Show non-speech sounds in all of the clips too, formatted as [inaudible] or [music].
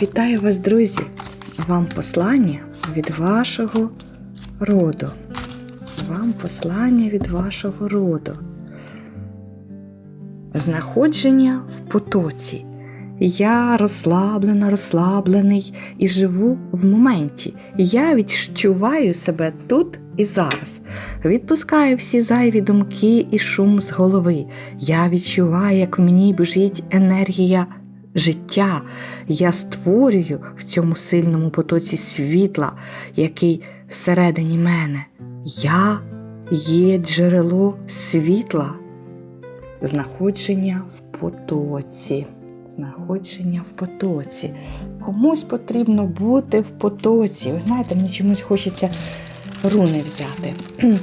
Вітаю вас, друзі! Вам послання від вашого роду. Вам послання від вашого роду. Знаходження в потоці. Я розслаблена, розслаблений і живу в моменті. Я відчуваю себе тут і зараз. Відпускаю всі зайві думки і шум з голови. Я відчуваю, як в мені біжить енергія життя. Я створюю в цьому сильному потоці світла, який всередині мене. Я є джерело світла. Знаходження в потоці. Знаходження в потоці. Комусь потрібно бути в потоці. Ви знаєте, мені чомусь хочеться руни взяти. [clears throat]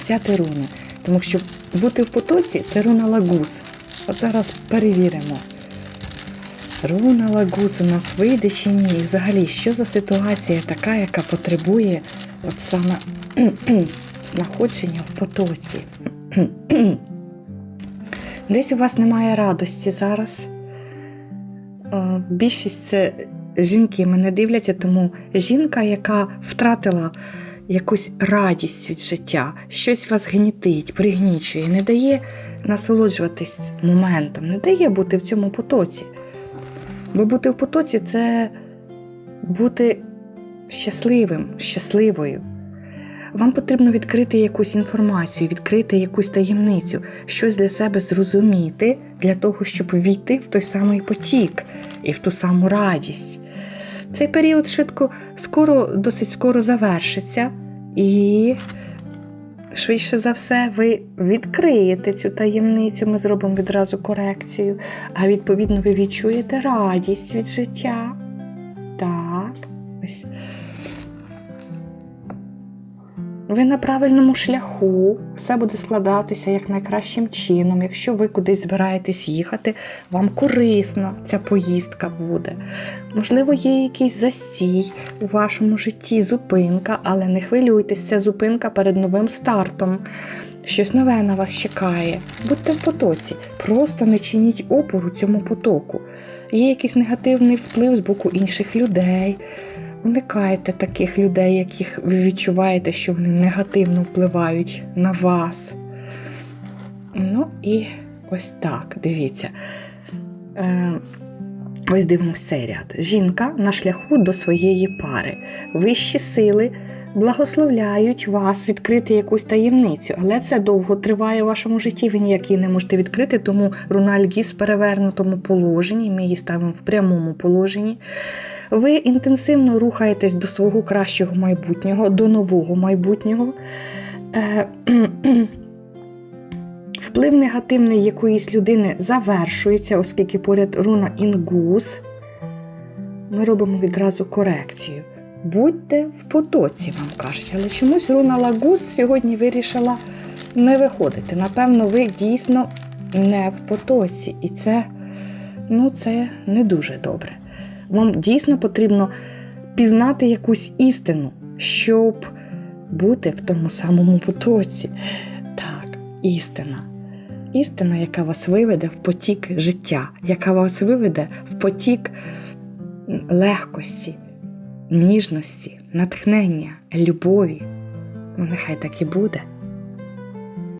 взяти руни. Тому що бути в потоці це руна лагус. От зараз перевіримо. Руна лагус у нас вийде чи ні? І взагалі, що за ситуація така, яка потребує от саме [clears throat] знаходження в потоці? [clears throat] Десь у вас немає радості зараз. Більшість це жінки мене дивляться, тому жінка, яка втратила якусь радість від життя, щось вас гнітить, пригнічує, не дає насолоджуватись моментом, не дає бути в цьому потоці. Бо бути в потоці це бути щасливим, щасливою. Вам потрібно відкрити якусь інформацію, відкрити якусь таємницю, щось для себе зрозуміти, для того, щоб війти в той самий потік і в ту саму радість. Цей період швидко, скоро, досить скоро завершиться, і швидше за все, ви відкриєте цю таємницю, ми зробимо відразу корекцію, а відповідно ви відчуєте радість від життя. Так, ось. Ви на правильному шляху, все буде складатися як найкращим чином. Якщо ви кудись збираєтесь їхати, вам корисно ця поїздка буде. Можливо, є якийсь застій у вашому житті, зупинка, але не хвилюйтесь, це зупинка перед новим стартом. Щось нове на вас чекає. Будьте в потоці, просто не чиніть опору цьому потоку. Є якийсь негативний вплив з боку інших людей. Уникайте таких людей, яких ви відчуваєте, що вони негативно впливають на вас. Ну і ось так, дивіться. Е, ось дивимося цей ряд. Жінка на шляху до своєї пари. Вищі сили благословляють вас відкрити якусь таємницю, але це довго триває в вашому житті. Ви ніяк її не можете відкрити, тому руна Льгіс в перевернутому положенні. Ми її ставимо в прямому положенні. Ви інтенсивно рухаєтесь до свого кращого майбутнього, до нового майбутнього. Е, [clears throat] Вплив негативний якоїсь людини завершується, оскільки поряд руна інгус. Ми робимо відразу корекцію. Будьте в потоці, вам кажуть. Але чомусь руна лагус сьогодні вирішила не виходити. Напевно, ви дійсно не в потоці. І це, ну, це не дуже добре. Вам дійсно потрібно пізнати якусь істину, щоб бути в тому самому потоці. Так, істина. Істина, яка вас виведе в потік життя, яка вас виведе в потік легкості, ніжності, натхнення, любові. Ну, нехай так і буде.